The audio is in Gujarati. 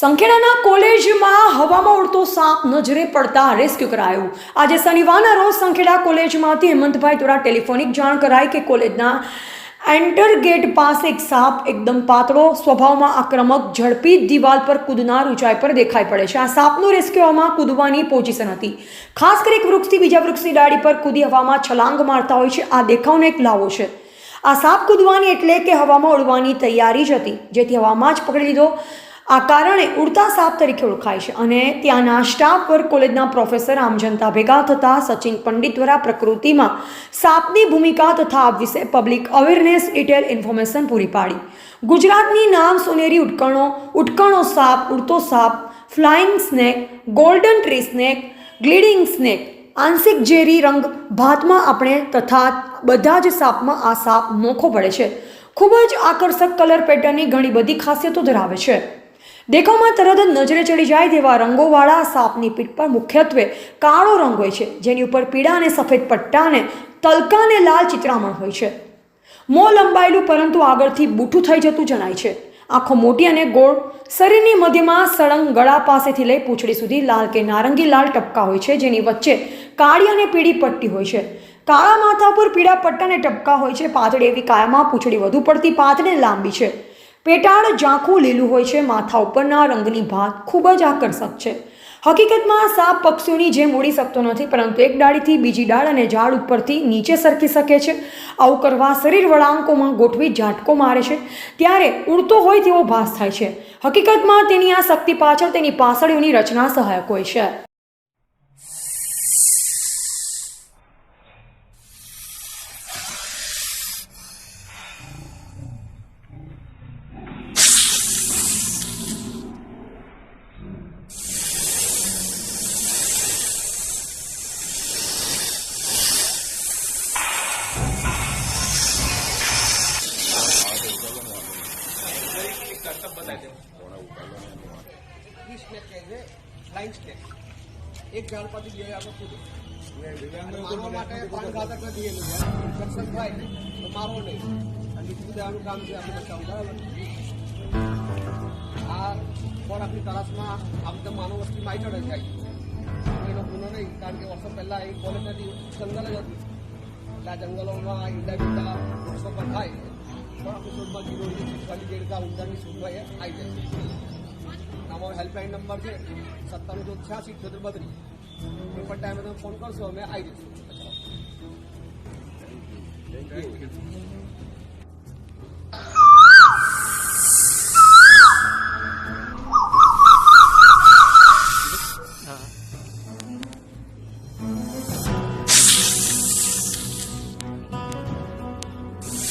સંખેડાના કોલેજમાં હવામાં ઉડતો સાપ નજરે પડતા રેસ્ક્યુ કરાયું. આજે શનિવારના રોજ સંખેડા કોલેજમાંથી હેમંતભાઈ દ્વારા ટેલિફોનિક જાણ કરાઈ કે કોલેજના એન્ટર ગેટ પાસે એક સાપ એકદમ પાતળો, સ્વભાવમાં આક્રમક, ઝડપી દિવાલ પર કૂદનાર ઊંચાઈ પર દેખાઈ પડે છે. આ સાપનું રેસ્ક્યુમાં કૂદવાની પોઝિશન હતી. ખાસ કરી એક વૃક્ષથી બીજા વૃક્ષની ડાળી પર કૂદી હવામાં છલાંગ મારતા હોય છે. આ દેખાવનો એક લાવો છે. આ સાપ કૂદવાની એટલે કે હવામાં ઉડવાની તૈયારી જ હતી. જેથી હવામાં જ પકડી લીધો. આ કારણે ઉડતા સાપ તરીકે ઓળખાય છે અને ત્યાંના સ્ટાફ વર્ગ કોલેજના પ્રોફેસર આમ જનતા ભેગા થતા સચિન પંડિત દ્વારા પ્રકૃતિમાં સાપની ભૂમિકા તથા આ વિશે પબ્લિક અવેરનેસ ડિટેલ ઇન્ફોર્મેશન પૂરી પાડી. ગુજરાતની નામ સોનેરી ઉટકણો ઉટકણો સાપ, ઉડતો સાપ flying snake golden tree snake gliding snake આંશિક ઝેરી રંગ, ભાતમાં આપણે તથા બધા જ સાપમાં આ સાપ મોખો પડે છે. ખૂબ જ આકર્ષક કલર પેટર્નની ઘણી બધી ખાસિયતો ધરાવે છે. દેખાવમાં તરત જ નજરે ચડી જાય તેવા રંગોવાળા સાપની પીઠ પર મુખ્યત્વે કાળો રંગ હોય છે, જેની ઉપર પીળા અને સફેદ પટ્ટાને તલકાને લાલ ચિત્રામણ હોય છે. મો લંબાયેલું, પરંતુ આગળથી બૂઠું થઈ જતું જણાય છે. આંખો મોટી અને ગોળ, શરીરની મધ્યમાં સળંગ ગળા પાસેથી લઈ પૂંછડી સુધી લાલ કે નારંગી લાલ ટપકા હોય છે, જેની વચ્ચે કાળી અને પીળી પટ્ટી હોય છે. કાળા માથા પર પીળા પટ્ટાને ટપકા હોય છે, પાતળી એવી કાયામાં પૂંછડી વધુ પડતી, પાતળી લાંબી છે. પેટાળ ઝાંખું લીલું હોય છે, માથા ઉપરના રંગની ભાત ખૂબ જ આકર્ષક છે. હકીકતમાં સાપ પક્ષીઓની જેમ ઉડી શકતો નથી, પરંતુ એક ડાળીથી બીજી ડાળ અને ઝાડ ઉપરથી નીચે સરકી શકે છે. આવું કરવા શરીર વળાંકોમાં ગોઠવી ઝાટકો મારે છે. ત્યારે ઉડતો હોય તેવો ભાસ થાય છે. હકીકતમાં તેની આ શક્તિ પાછળ તેની પાસળીઓની રચના સહાયક હોય છે. સ્નેક છે ફ્લાઇંગ સ્નેક એક ઝાડ પરથી બે આગળ કૂદે મારવા માટે પ્રાણઘાતક નથી. એનું ઇન્ફેક્શન થાય તો મારવો નહીં. અને બીજું દેવાનું કામ છે આપણે બચાવવું બરાબર આ આપણી તરાસમાં આમ તો માનવ વસ્તીમાં આવી ચડે જાય એનો ગુનો નહીં કારણ કે વર્ષો પહેલાં એ કોલેજ નથી જંગલ જ હતું. એટલે આ જંગલોમાં ઈંડા બીંડા વૃક્ષો પણ થાય. પણ આપણે શોધમાં જીરો ચીચવાની જે રીતે ઉંદરની શોધમાં આવી જાય. છે અમારો હેલ્પલાઇન નંબર છે સત્તાણું જો છ્યાસી છોતેર બત્રીસ. કોઈ પણ ટાઈમે તમે ફોન કરશો, અમે આવી જઈશું.